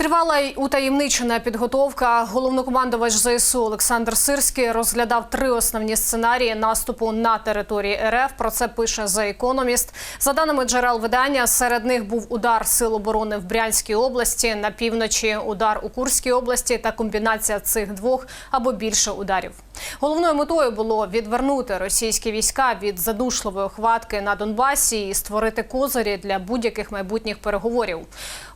Тривала й утаємничена підготовка. Головнокомандувач ЗСУ Олександр Сирський розглядав три основні сценарії наступу на території РФ. Про це пише The Economist. За даними джерел видання, серед них був удар сил оборони в Брянській області, на півночі удар у Курській області та комбінація цих двох або більше ударів. Головною метою було відвернути російські війська від задушливої хватки на Донбасі і створити козирі для будь-яких майбутніх переговорів.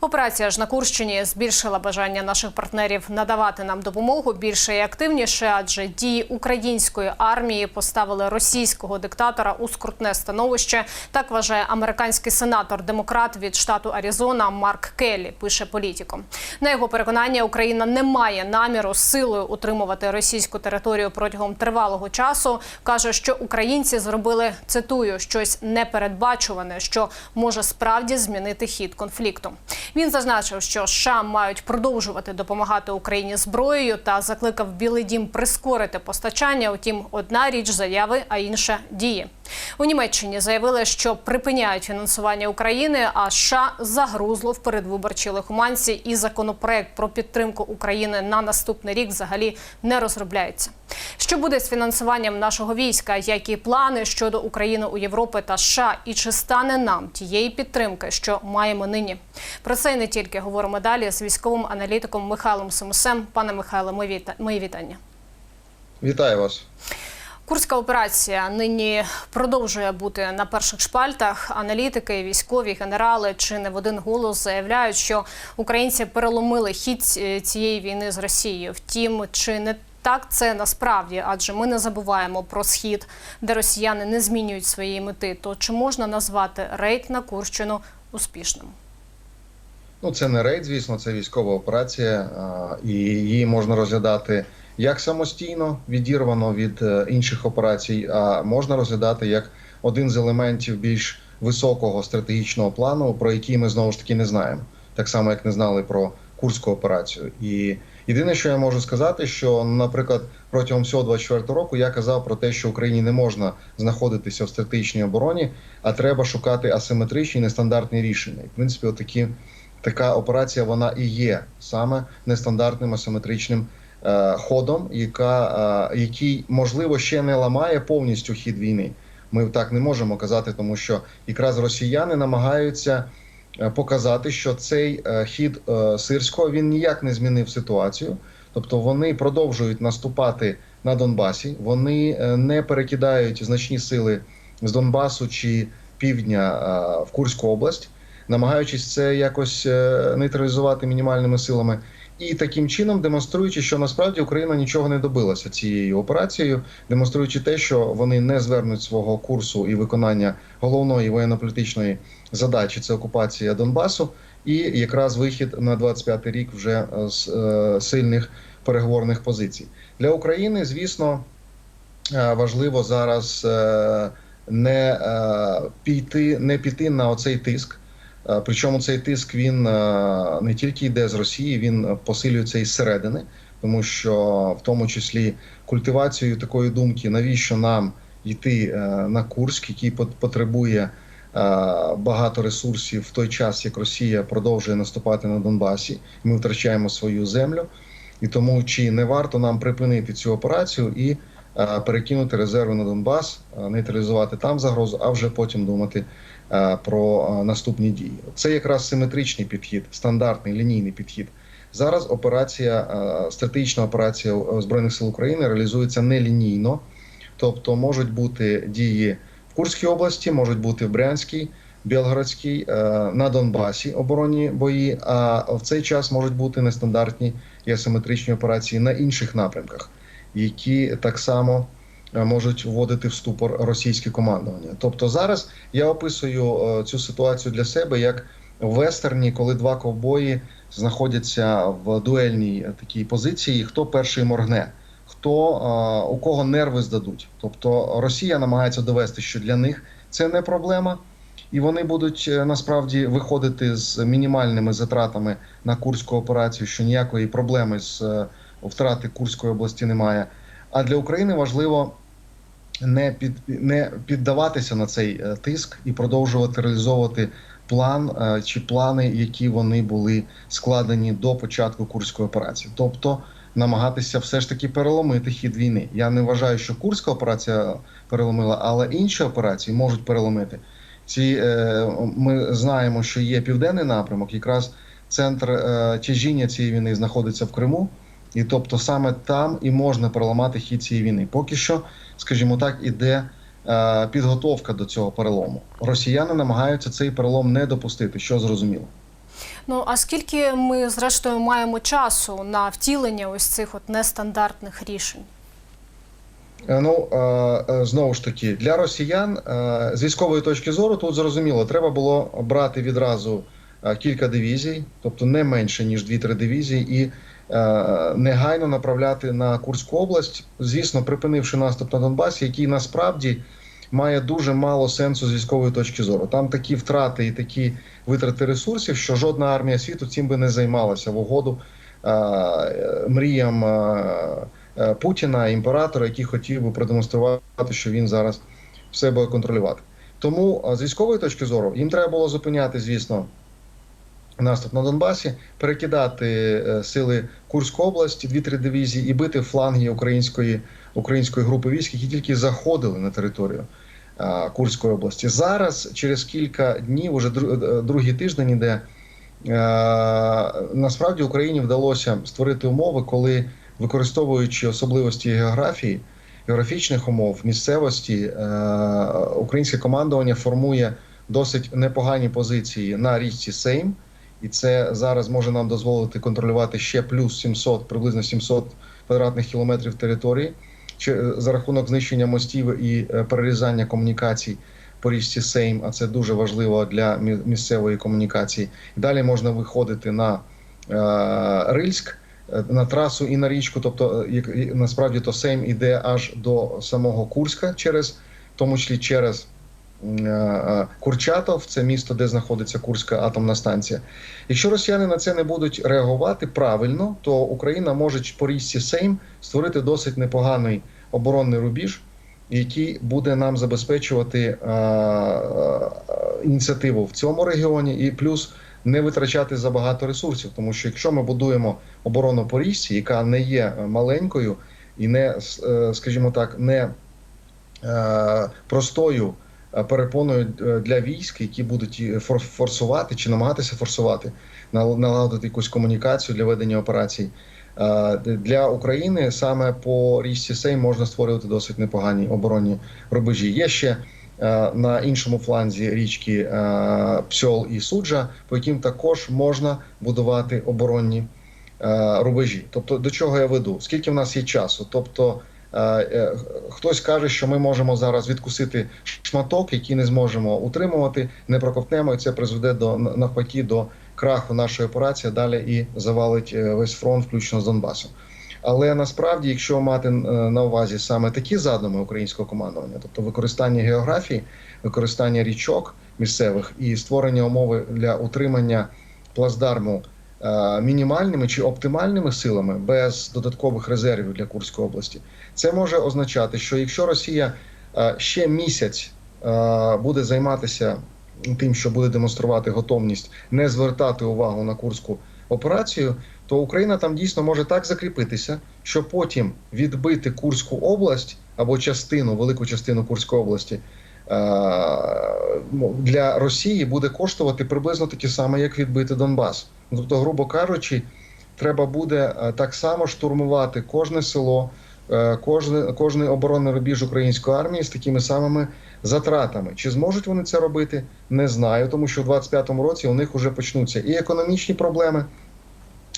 Операція ж на Курщині збільшила бажання наших партнерів надавати нам допомогу більше і активніше, адже дії української армії поставили російського диктатора у скрутне становище. Так вважає американський сенатор демократ від штату Аризона Марк Келлі. Пише політико. На його переконання, Україна не має наміру силою утримувати російську територію протягом тривалого часу. каже, що українці зробили цитую щось непередбачуване, що може справді змінити хід конфлікту. Він зазначив, що США мають продовжувати допомагати Україні зброєю та закликав Білий Дім прискорити постачання. Утім, одна річ заяви, а інша дії. У Німеччині заявили, що припиняють фінансування України, а США загрузло в передвиборчій лихоманці, і законопроект про підтримку України на наступний рік взагалі не розробляється. Що буде з фінансуванням нашого війська? Які плани щодо України у Європи та США? І чи стане нам тієї підтримки, що маємо нині? Про це і не тільки говоримо далі з військовим аналітиком Михайлом Симусем. Пане Михайло, мої вітання. Вітаю вас. Курська операція нині продовжує бути на перших шпальтах. Аналітики, військові, генерали чи не в один голос заявляють, що українці переломили хід цієї війни з Росією. Втім, чи не так це насправді, адже ми не забуваємо про схід, де росіяни не змінюють своєї мети. То чи можна назвати рейд на Курщину успішним? Ну, це не рейд, звісно, це військова операція, і її можна розглядати як самостійно, відірвано від е, інших операцій, а можна розглядати як один з елементів більш високого стратегічного плану, про який ми знову ж таки не знаємо, так само як не знали про курську операцію. І єдине, що я можу сказати, що, наприклад, протягом всього 24 року я казав про те, що Україні не можна знаходитися в стратегічній обороні, а треба шукати асиметричні нестандартні рішення. І в принципі, отакі. Така операція вона і є саме нестандартним асиметричним ходом, яка, е, який можливо ще не ламає повністю хід війни. Ми так не можемо казати, тому що якраз росіяни намагаються е, показати, що цей е, хід е, сирського він ніяк не змінив ситуацію. Тобто вони продовжують наступати на Донбасі, вони е, не перекидають значні сили з Донбасу чи півдня е, в Курську область намагаючись це якось е, нейтралізувати мінімальними силами, і таким чином демонструючи, що насправді Україна нічого не добилася цією операцією, демонструючи те, що вони не звернуть свого курсу і виконання головної воєнно-політичної задачі це окупація Донбасу, і якраз вихід на 25-й рік вже з е, сильних переговорних позицій для України. Звісно, е, важливо зараз е, не е, піти, не піти на оцей тиск. Е, Причому цей тиск він е, не тільки йде з Росії, він посилюється із середини, тому що в тому числі культивацією такої думки, навіщо нам йти е, на Курськ, який пот- потребує багато ресурсів в той час, як Росія продовжує наступати на Донбасі, ми втрачаємо свою землю. І тому чи не варто нам припинити цю операцію і перекинути резерви на Донбас, нейтралізувати там загрозу, а вже потім думати про е, наступні дії. Це якраз симетричний підхід, стандартний лінійний підхід. Зараз операція, е, стратегічна операція е, збройних сил України реалізується нелінійно, тобто можуть бути дії в Курській області, можуть бути в Брянській, Білгородській, е, на Донбасі оборонні бої. А в цей час можуть бути нестандартні і асиметричні операції на інших напрямках, які так само е, можуть вводити в ступор російське командування. Тобто зараз я описую е, цю ситуацію для себе як в вестерні, коли два ковбої знаходяться в дуельній е, такій позиції, хто перший моргне. Хто е, у кого нерви здадуть, тобто Росія намагається довести, що для них це не проблема, і вони будуть е, насправді виходити з мінімальними затратами на курську операцію, що ніякої проблеми з е, втрати Курської області немає. А для України важливо не під не піддаватися на цей е, тиск і продовжувати реалізовувати план е, чи плани, які вони були складені до початку курської операції, тобто намагатися все ж таки переломити хід війни. Я не вважаю, що курська операція переломила, але інші операції можуть переломити. Ці е, ми знаємо, що є південний напрямок, якраз центр тяжіння цієї війни знаходиться в Криму. І тобто саме там і можна переламати хід цієї війни. Поки що, скажімо так, іде е, підготовка до цього перелому. Росіяни намагаються цей перелом не допустити, що зрозуміло. Ну а скільки ми зрештою маємо часу на втілення ось цих от нестандартних рішень? Е, Ну е, е, знову ж таки, для росіян з військової точки зору тут зрозуміло, треба було брати відразу кілька дивізій, тобто не менше ніж 2-3 дивізії, і негайно направляти на Курську область, звісно, припинивши наступ на Донбасі, який насправді має дуже мало сенсу з військової точки зору. Там такі втрати і такі витрати ресурсів, що жодна армія світу цим би не займалася в угоду е, е, мріям. е, е, Путіна, імператора, який хотів би продемонструвати, що він зараз все буде контролювати. Тому з військової точки зору їм треба було зупиняти, звісно, наступ на Донбасі, перекидати е, сили Курської області, дві-три дивізії і бити фланги української, української групи військ, які тільки заходили на територію Курської області. Зараз, через кілька днів, уже дру- е, другий тиждень іде. е, Насправді Україні вдалося створити умови, коли використовуючи особливості географії, географічних умов, місцевості, українське командування формує досить непогані позиції на річці Сейм, і це зараз може нам дозволити контролювати ще плюс 700, приблизно 700 квадратних кілометрів території чи- за рахунок знищення мостів і е, перерізання комунікацій по річці Сейм, а це дуже важливо для місцевої комунікації. Далі можна виходити на е, Рильськ е, на трасу і на річку. Тобто, е, насправді то Сейм іде аж до самого Курська, через в тому числі через е, е, Курчатов, це місто, де знаходиться Курська атомна станція. Якщо росіяни на це не будуть реагувати правильно, то Україна може по річці Сейм створити досить непоганий оборонний рубіж, який буде нам забезпечувати е, е, ініціативу в цьому регіоні, і плюс не витрачати забагато ресурсів. Тому що якщо ми будуємо оборону по річці, яка не є е, маленькою і не, е, скажімо так, не е, простою е, перепоною е, для військ, які будуть фор- форсувати чи намагатися форсувати, нал- наладити якусь комунікацію для ведення операцій. Е, Для України саме по річці Сейм можна створювати досить непогані оборонні рубежі. Є ще е, на іншому фланзі річки е, Псьол і Суджа, по яким також можна будувати оборонні е, рубежі. Тобто, до чого я веду? Скільки в нас є часу? Тобто, е, е, хтось каже, що ми можемо зараз відкусити шматок, який не зможемо утримувати, не проковтнемо, і це призведе до навпаки до краху нашої операції, далі і завалить е, весь фронт, включно з Донбасом. Але насправді, якщо мати е, на увазі саме такі задуми українського командування, тобто використання географії, використання річок місцевих і створення умови для утримання плацдарму е, мінімальними чи оптимальними силами без додаткових резервів для Курської області, це може означати, що якщо Росія е, ще місяць е, буде займатися тим, що буде демонструвати готовність не звертати увагу на курську операцію, то Україна там дійсно може так закріпитися, що потім відбити Курську область або частину, велику частину Курської області е, для Росії буде коштувати приблизно таке саме, як відбити Донбас. Тобто, грубо кажучи, треба буде е, так само штурмувати кожне село, е, кожне, кожний оборонний рубіж української армії з такими самими затратами. Чи зможуть вони це робити? Не знаю, тому що в 25-му році у них вже почнуться і економічні проблеми.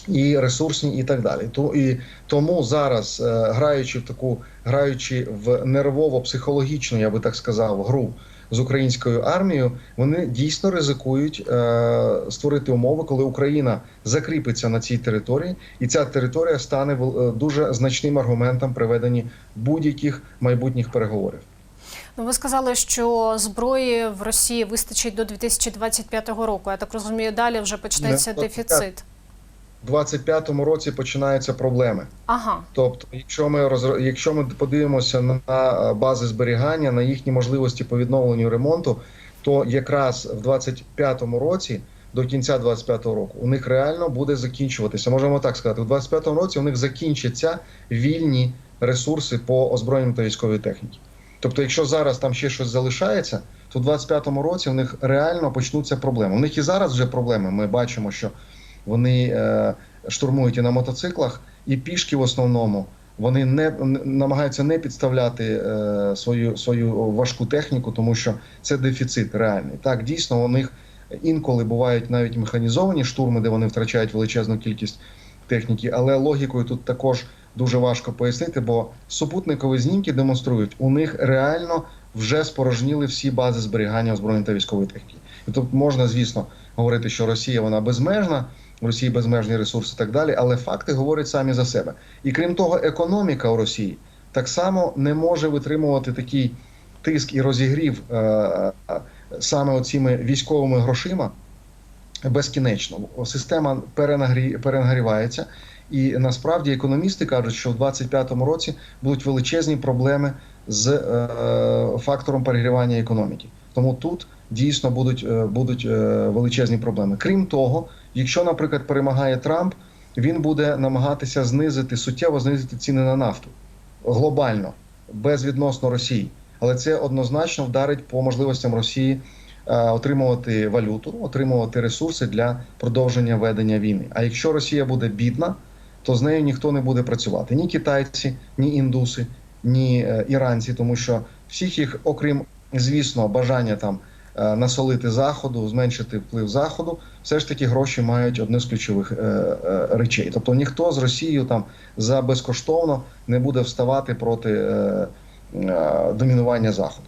І ресурсні, і так далі. То і тому зараз, е, граючи в таку, граючи в нервово-психологічну, я би так сказав, гру з українською армією, вони дійсно ризикують е, створити умови, коли Україна закріпиться на цій території, і ця територія стане е, дуже значним аргументом при веденні будь-яких майбутніх переговорів. Ну, ви сказали, що зброї в Росії вистачить до 2025 року. Я так розумію, далі вже почнеться Не, дефіцит. У 25-му році починаються проблеми. Ага. Тобто, якщо ми розро- якщо ми подивимося на е, бази зберігання, на їхні можливості по відновленню ремонту, то якраз в 25-му році. До кінця 25-го року у них реально буде закінчуватися. Можемо так сказати, у 25-му році у них закінчаться вільні ресурси по озброєнню та військовій техніці. Тобто, якщо зараз там ще щось залишається, то в 25-му році у них реально почнуться проблеми. У них і зараз вже проблеми. Ми бачимо, що вони е, штурмують і на мотоциклах, і пішки в основному. Вони не намагаються не підставляти е, свою свою важку техніку, тому що це дефіцит реальний. Так, дійсно, у них інколи бувають навіть механізовані штурми, де вони втрачають величезну кількість техніки, але логікою тут також дуже важко пояснити, бо супутникові знімки демонструють, у них реально вже спорожніли всі бази зберігання озброєння та військової техніки. І тут можна, звісно, говорити, що Росія вона безмежна, в Росії безмежні ресурси і так далі, але факти говорять самі за себе. І крім того, економіка у Росії так само не може витримувати такий тиск і розігрів е, е, саме оціми військовими грошима безкінечно. Система перенагрі... перенагрівається. І насправді економісти кажуть, що в 2025 році будуть величезні проблеми з е, фактором перегрівання економіки. Тому тут дійсно будуть, е, будуть е, величезні проблеми. Крім того, якщо, наприклад, перемагає Трамп, він буде намагатися знизити суттєво знизити ціни на нафту глобально, безвідносно Росії. Але це однозначно вдарить по можливостям Росії е, отримувати валюту, отримувати ресурси для продовження ведення війни. А якщо Росія буде бідна, то з нею ніхто не буде працювати ні китайці, ні індуси, ні е, іранці, тому що всіх їх, окрім звісно, бажання там насолити заходу, зменшити вплив заходу, все ж таки гроші мають одне з ключових е, е, речей. Тобто ніхто з Росією там за безкоштовно не буде вставати проти е, е, домінування заходу.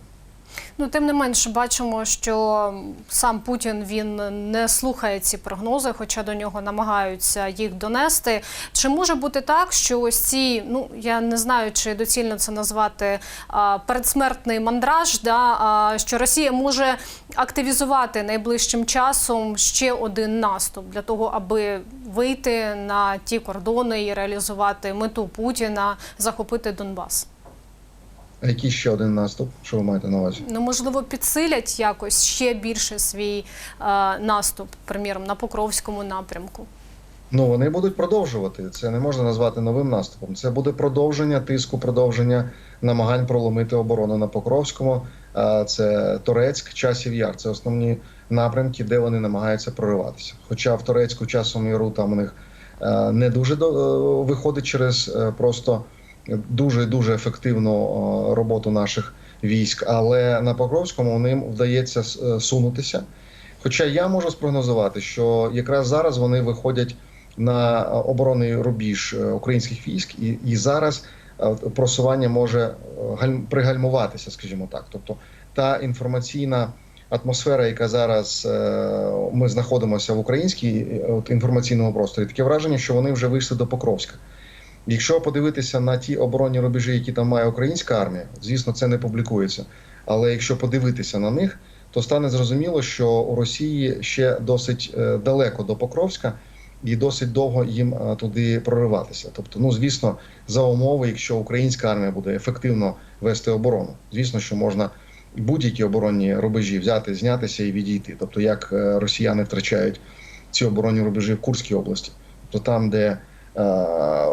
Ну, тим не менш, бачимо, що сам Путін він не слухає ці прогнози, хоча до нього намагаються їх донести. Чи може бути так, що ось ці, ну я не знаю, чи доцільно це назвати а, передсмертний мандраж, да, а, що Росія може активізувати найближчим часом ще один наступ для того, аби вийти на ті кордони і реалізувати мету Путіна, захопити Донбас? А який ще один наступ? Що ви маєте на увазі? Ну, можливо, підсилять якось ще більше свій е, наступ, приміром, на Покровському напрямку. Ну вони будуть продовжувати. Це не можна назвати новим наступом. Це буде продовження тиску, продовження намагань проломити оборону на Покровському. Це Торецьк, часів яр. Це основні напрямки, де вони намагаються прориватися. Хоча в Торецьку часом яру там у них е, не дуже е, виходить через е, просто дуже дуже ефективну е, роботу наших військ. Але на Покровському ним вдається е, сунутися. Хоча я можу спрогнозувати, що якраз зараз вони виходять на оборонний рубіж е, українських військ, і, і зараз е, просування може е, пригальмуватися, скажімо так. Тобто та інформаційна атмосфера, яка зараз е, ми знаходимося в українській е, от, інформаційному просторі, таке враження, що вони вже вийшли до Покровська. Якщо подивитися на ті оборонні рубежі, які там має українська армія, звісно, це не публікується. Але якщо подивитися на них, то стане зрозуміло, що у Росії ще досить е, далеко до Покровська і досить довго їм е, туди прориватися. Тобто, ну звісно, за умови, якщо українська армія буде ефективно вести оборону, звісно, що можна будь-які оборонні рубежі взяти, знятися і відійти. Тобто, як е, росіяни втрачають ці оборонні рубежі в Курській області, то там, де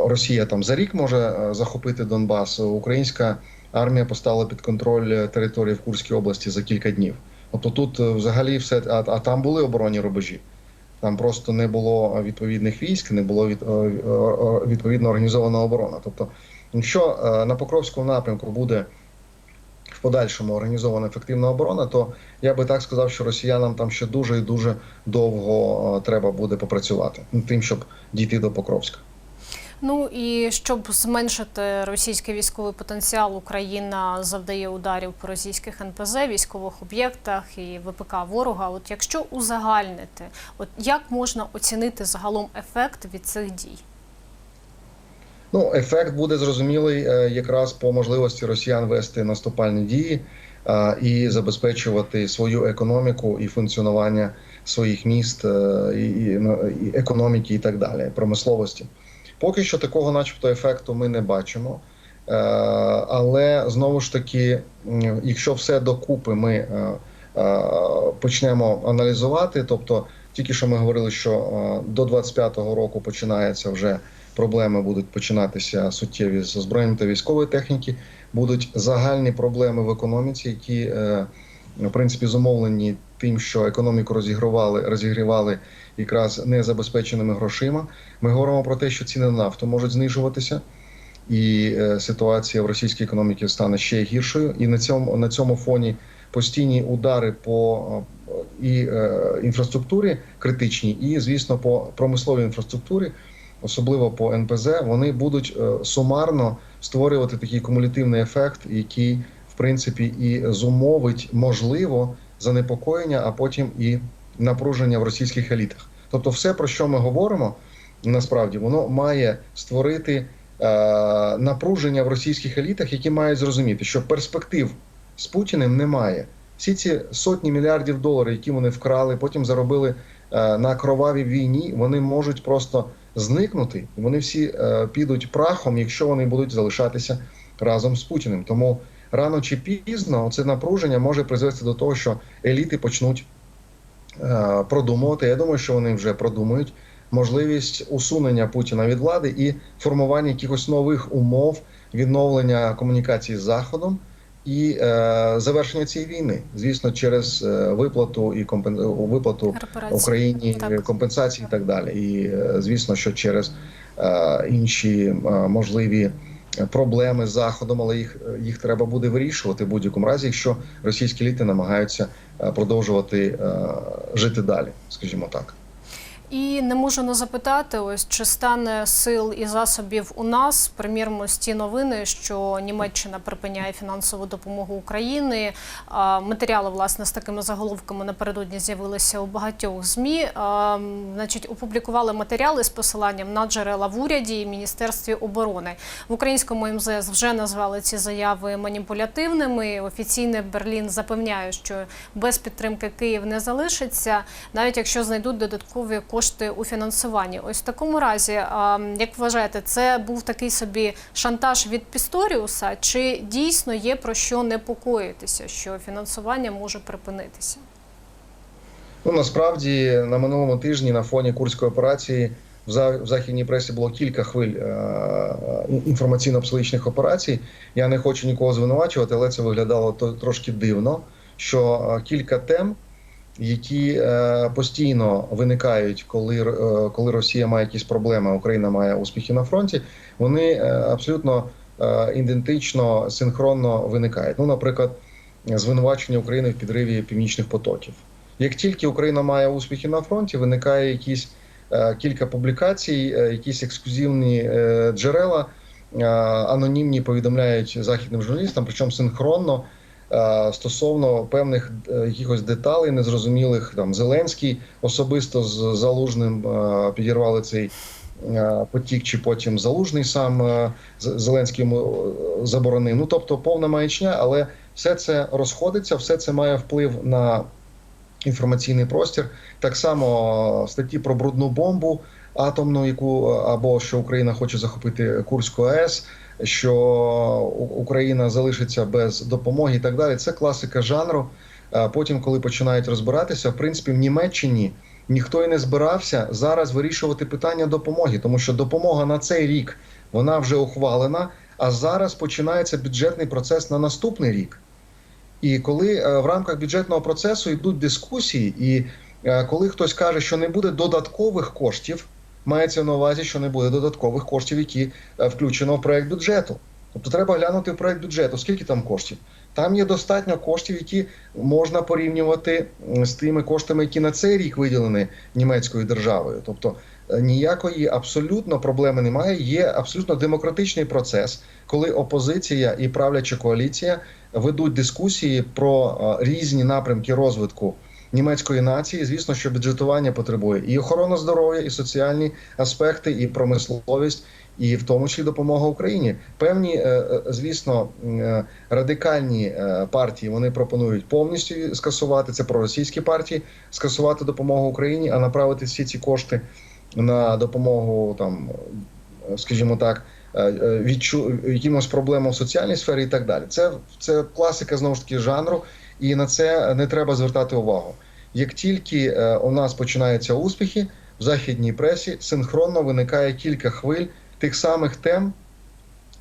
Росія там за рік може е, захопити Донбас, українська армія поставила під контроль е, території в Курській області за кілька днів. Тобто тут е, взагалі все, а, а там були оборонні рубежі. Там просто не було відповідних військ, не було від, е, е, е, відповідно організована оборона. Тобто, якщо е, на Покровському напрямку буде в подальшому організована ефективна оборона, то я би так сказав, що росіянам там ще дуже і дуже довго е, треба буде попрацювати над тим, щоб дійти до Покровська. Ну і щоб зменшити російський військовий потенціал, Україна завдає ударів по російських НПЗ, військових об'єктах і ВПК ворога. От якщо узагальнити, от як можна оцінити загалом ефект від цих дій? Ну, ефект буде зрозумілий е, якраз по можливості росіян вести наступальні дії е, і забезпечувати свою економіку і функціонування своїх міст, е, ну, і економіки, і так далі, промисловості. Поки що такого, начебто, ефекту ми не бачимо. Але знову ж таки, якщо все докупи ми почнемо аналізувати. Тобто, тільки що ми говорили, що до 25-го року починається вже проблеми будуть починатися суттєві з озброєнням та військової техніки. Будуть загальні проблеми в економіці, які е, в принципі зумовлені тим, що економіку розігрівали, розігрівали якраз незабезпеченими грошима. Ми говоримо про те, що ціни на нафту можуть знижуватися, і е, ситуація в російській економіці стане ще гіршою. І на цьому на цьому фоні постійні удари по е, і інфраструктурі критичній, і звісно, по промисловій інфраструктурі, особливо по НПЗ, вони будуть е, сумарно створювати такий кумулятивний ефект, який в принципі і зумовить можливо занепокоєння, а потім і напруження в російських елітах. Тобто, все про що ми говоримо, насправді воно має створити е, напруження в російських елітах, які мають зрозуміти, що перспектив з Путіним немає. Всі ці сотні мільярдів доларів, які вони вкрали, потім заробили е, на кровавій війні, вони можуть просто зникнути, і вони всі е, підуть прахом, якщо вони будуть залишатися разом з Путіним. Тому рано чи пізно це напруження може призвести до того, що еліти почнуть е, продумувати. Я думаю, що вони вже продумують можливість усунення Путіна від влади і формування якихось нових умов відновлення комунікації з Заходом. І е, завершення цієї війни, звісно, через е, виплату і компен... виплату Репарації. Україні Так. компенсації і так далі. І е, звісно, що через е, інші е, можливі проблеми з заходом, але їх їх треба буде вирішувати в будь-якому разі, якщо російські еліти намагаються е, продовжувати е, жити далі, скажімо так. І не можу не запитати, ось чи стане сил і засобів у нас. Примірмо, ось ті новини, що Німеччина припиняє фінансову допомогу Україні. Матеріали власне з такими заголовками напередодні з'явилися у багатьох змі. Значить, опублікували матеріали з посиланням на джерела в уряді і міністерстві оборони в українському МЗС вже назвали ці заяви маніпулятивними. Офіційний Берлін запевняє, що без підтримки Київ не залишиться, навіть якщо знайдуть додаткові кошти у фінансуванні. Ось в такому разі, як вважаєте, це був такий собі шантаж від Пісторіуса, чи дійсно є про що непокоїтися, що фінансування може припинитися? Ну насправді на минулому тижні на фоні курської операції в західній пресі було кілька хвиль е, інформаційно-психологічних операцій. Я не хочу нікого звинувачувати, але це виглядало трошки дивно. Що е, кілька тем, які е, постійно виникають, коли, е, коли Росія має якісь проблеми, Україна має успіхи на фронті, вони е, абсолютно ідентично, синхронно виникають. Ну, наприклад, звинувачення України в підриві північних потоків. Як тільки Україна має успіхи на фронті, виникає якісь кілька публікацій, якісь ексклюзивні джерела, анонімні повідомляють західним журналістам, причому синхронно стосовно певних е, якихось деталей, незрозумілих там Зеленський особисто з Залужним е, підірвали цей. е, Потік чи потім залужний сам е, Зеленський йому е, заборонив. Ну тобто повна маячня, але все це розходиться, все це має вплив на інформаційний простір. Так само е, статті про брудну бомбу атомну, яку е, або що Україна хоче захопити Курську АЕС, що Україна залишиться без допомоги і так далі. Це класика жанру. Потім, коли починають розбиратися, в принципі, в Німеччині ніхто і не збирався зараз вирішувати питання допомоги, тому що допомога на цей рік вона вже ухвалена. А зараз починається бюджетний процес на наступний рік. І коли е, в рамках бюджетного процесу йдуть дискусії, і е, коли хтось каже, що не буде додаткових коштів, мається на увазі, що не буде додаткових коштів, які е, включено в проект бюджету. Тобто треба глянути в проект бюджету, скільки там коштів. Там є достатньо коштів, які можна порівнювати з тими коштами, які на цей рік виділені німецькою державою. Тобто е, ніякої абсолютно проблеми немає. Є абсолютно демократичний процес, коли опозиція і правляча коаліція ведуть дискусії про е, різні напрямки розвитку німецької нації. Звісно, що бюджетування потребує і охорона здоров'я, і соціальні аспекти, і промисловість, і в тому числі допомога Україні. Певні, е, е, звісно, е, радикальні партії вони пропонують повністю скасувати це проросійські партії, скасувати допомогу Україні, а направити всі ці кошти на допомогу там, скажімо так. Відчу якимось проблемам в соціальній сфері і так далі. Це це класика знову ж таки жанру, і на це не треба звертати увагу. Як тільки е, у нас починаються успіхи в західній пресі, синхронно виникає кілька хвиль тих самих тем,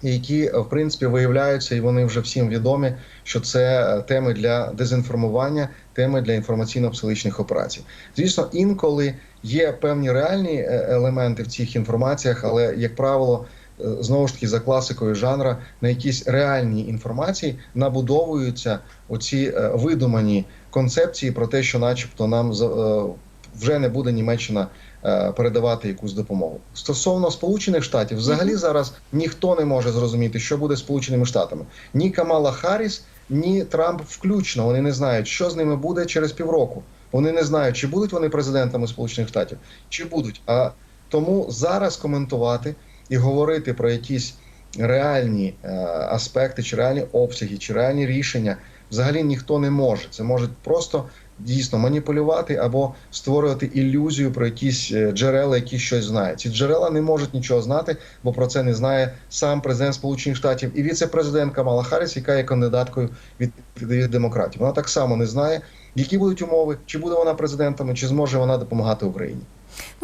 які е, в принципі виявляються, і вони вже всім відомі, що це е, теми для дезінформування, теми для інформаційно-психологічних операцій. Звісно, інколи є певні реальні елементи в цих інформаціях, але як правило. Знову ж таки, за класикою жанра на якісь реальній інформації набудовуються оці видумані концепції про те, що, начебто, нам е, вже не буде Німеччина е, передавати якусь допомогу. Стосовно Сполучених Штатів, взагалі зараз ніхто не може зрозуміти, що буде з Сполученими Штатами. Ні Камала Харріс, ні Трамп включно. Вони не знають, що з ними буде через півроку. Вони не знають, чи будуть вони президентами Сполучених Штатів, чи будуть. А тому зараз коментувати і говорити про якісь реальні е, аспекти, чи реальні обсяги, чи реальні рішення взагалі ніхто не може. Це може просто дійсно маніпулювати або створювати ілюзію про якісь е, джерела, які щось знають. Ці джерела не можуть нічого знати, бо про це не знає сам президент Сполучених Штатів і віце-президент Камала Харріс, яка є кандидаткою від демократів. Вона так само не знає, які будуть умови, чи буде вона президентом, чи зможе вона допомагати Україні.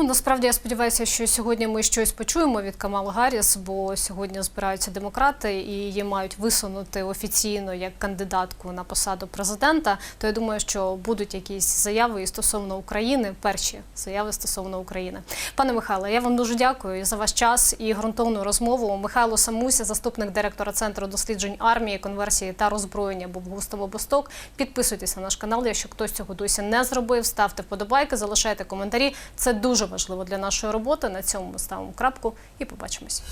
Ну насправді я сподіваюся, що сьогодні ми щось почуємо від Камала Гарріс, бо сьогодні збираються демократи і її мають висунути офіційно як кандидатку на посаду президента. То я думаю, що будуть якісь заяви стосовно України, перші заяви стосовно України. Пане Михайле, я вам дуже дякую за ваш час і ґрунтовну розмову. Михайло Самуся, заступник директора центру досліджень армії, конверсії та роззброєння, був гостом обосток. Підписуйтесь на наш канал, якщо хтось цього досі не зробив. Ставте вподобайки, залишайте коментарі. Це дуже важливо для нашої роботи. На цьому ми ставимо крапку і побачимось.